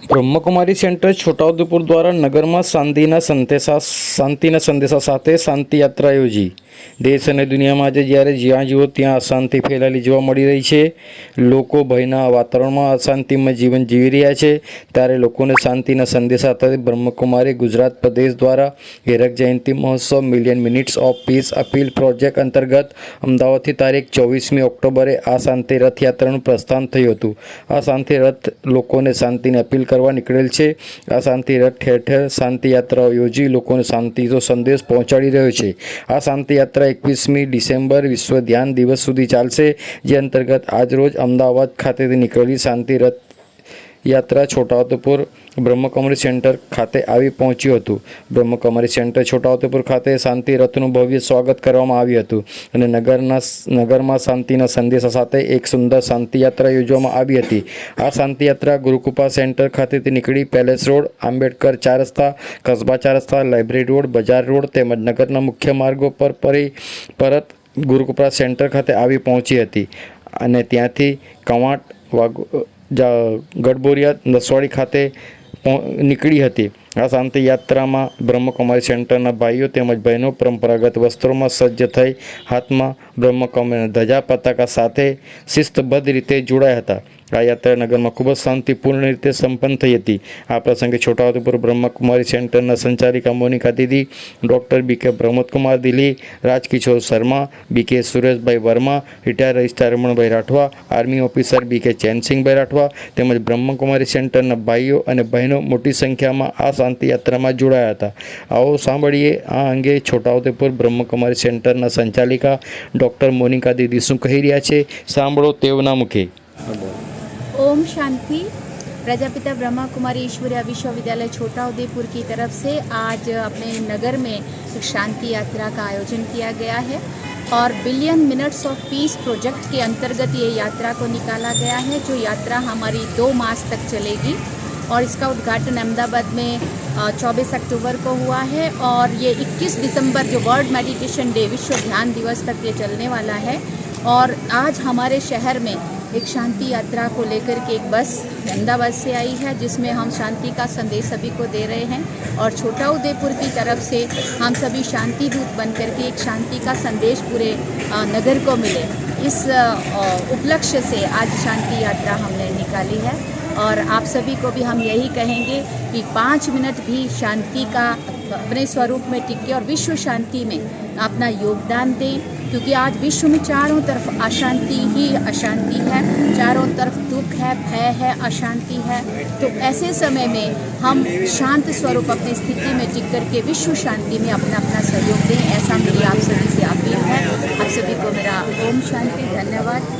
Brahma Kumari centre Chhota Udepur દ્વારા નગરમાં શાંતિના સંદેશા શાંતિના સંદેશા સાથે શાંતિયાત્રા યોજી. દેશ અને દુનિયામાં આજે જ્યારે જ્યાં જુઓ ત્યાં અશાંતિ ફેલાયેલી જોવા મળી રહી છે. લોકો ભયના વાતાવરણમાં અશાંતિમય જીવન જીવી રહ્યા છે. ત્યારે લોકોને શાંતિના સંદેશા સાથે બ્રહ્મકુમારી ગુજરાત પ્રદેશ દ્વારા હીરક જયંતિ મહોત્સવ million minutes of peace appeal project અંતર્ગત અમદાવાદથી તારીખ ચોવીસમી ઓક્ટોબરે આ શાંતિ રથયાત્રાનું પ્રસ્થાન થયું હતું. આ શાંતિ રથ લોકોને શાંતિની અપીલ કરવા નીકળેલ છે. આ શાંતિ રથ ઠેર ઠેર શાંતિ યાત્રાઓ યોજી લોકોને શાંતિનો સંદેશ પહોંચાડી રહ્યો છે. આ શાંતિ યાત્રા એકવીસમી ડિસેમ્બર વિશ્વ ધ્યાન દિવસ સુધી ચાલશે. જે અંતર્ગત આજરોજ અમદાવાદ ખાતેથી નીકળેલી શાંતિ રથ યાત્રા છોટાઉદેપુર બ્રહ્મકુમારી સેન્ટર ખાતે આવી પહોંચ્યું હતું. બ્રહ્મકુમારી સેન્ટર છોટાઉદેપુર ખાતે શાંતિ રથનું ભવ્ય સ્વાગત કરવામાં આવ્યું હતું અને નગરના નગરમાં શાંતિના સંદેશા સાથે એક સુંદર શાંતિ યાત્રા યોજવામાં આવી હતી. આ શાંતિ યાત્રા ગુરુકૃપા સેન્ટર ખાતેથી નીકળી પેલેસ રોડ, આંબેડકર ચાર રસ્તા, કસ્બા ચાર રસ્તા, લાઇબ્રેરી રોડ, બજાર રોડ તેમજ નગરના મુખ્ય માર્ગો પર પરી, પરત ગુરુકૃપા સેન્ટર ખાતે આવી પહોંચી હતી અને ત્યાંથી કવાંટ જા- ગઢબોરિયા નસવાડી ખાતે નીકળી હતી. આ શાંતિ યાત્રામાં બ્રહ્મકુમારી સેન્ટરના ભાઈઓ તેમજ બહેનો પરંપરાગત વસ્ત્રોમાં સજ્જ થઈ હાથમાં બ્રહ્મકુમારીના ધજા, પતાકા સાથે શિસ્તબદ્ધ રીતે જોડાયા હતા. આ યાત્રા નગરમાં ખૂબ જ શાંતિપૂર્ણ રીતે સંપન્ન થઈ હતી. આ પ્રસંગે છોટાઉદેપુર બ્રહ્મકુમારી સેન્ટરના સંચાલિકા મોનિકા દીદી ડૉક્ટર બી કે પ્રમોદકુમાર Delhi Rajkishor Sharma, B K Sureshbhai Verma, retire registrar Ramanbhai Rathwa, army officer B K Chensinhbhai Rathwa તેમજ બ્રહ્મકુમારી સેન્ટરના ભાઈઓ અને બહેનો મોટી સંખ્યામાં આ શાંતિ યાત્રામાં જોડાયા હતા. આવો સાંભળીએ આ અંગે છોટાઉદેપુર બ્રહ્મકુમારી સેન્ટરના સંચાલિકા ડૉક્ટર મોનિકા દીદી શું કહી રહ્યા છે? સાંભળો તેઓના મુખે. ओम शांति। प्रजापिता ब्रह्मा कुमारी ईश्वरीय विश्वविद्यालय छोटा उदयपुर की तरफ़ से आज अपने नगर में शांति यात्रा का आयोजन किया गया है और billion minutes of peace project के अंतर्गत ये यात्रा को निकाला गया है जो यात्रा हमारी दो मास तक चलेगी और इसका उद्घाटन अहमदाबाद में अ, 24 अक्टूबर को हुआ है और ये 21 दिसंबर जो वर्ल्ड मेडिटेशन डे विश्व ध्यान दिवस तक ये चलने वाला है और आज हमारे शहर में एक शांति यात्रा को लेकर के एक बस अहमदाबाद से आई है, जिसमें हम शांति का संदेश सभी को दे रहे हैं और छोटा उदयपुर की तरफ़ से हम सभी शांति दूत बन करके एक शांति का संदेश पूरे नगर को मिले। इस उपलक्ष्य से आज शांति यात्रा हमने निकाली है और आप सभी को भी हम यही कहेंगे कि पाँच मिनट भी शांति का अपने स्वरूप में टिके और विश्व शांति में अपना योगदान दें। क्योंकि आज विश्व में चारों तरफ़ अशांति ही अशांति है, चारों तरफ़ दुख है, भय है, अशांति है। तो ऐसे समय में हम शांत स्वरूप अपनी स्थिति में टिक करके विश्व शांति में अपना अपना सहयोग दें, ऐसा मेरी आप सभी से अपील है। आप सभी को मेरा ओम शांति, धन्यवाद।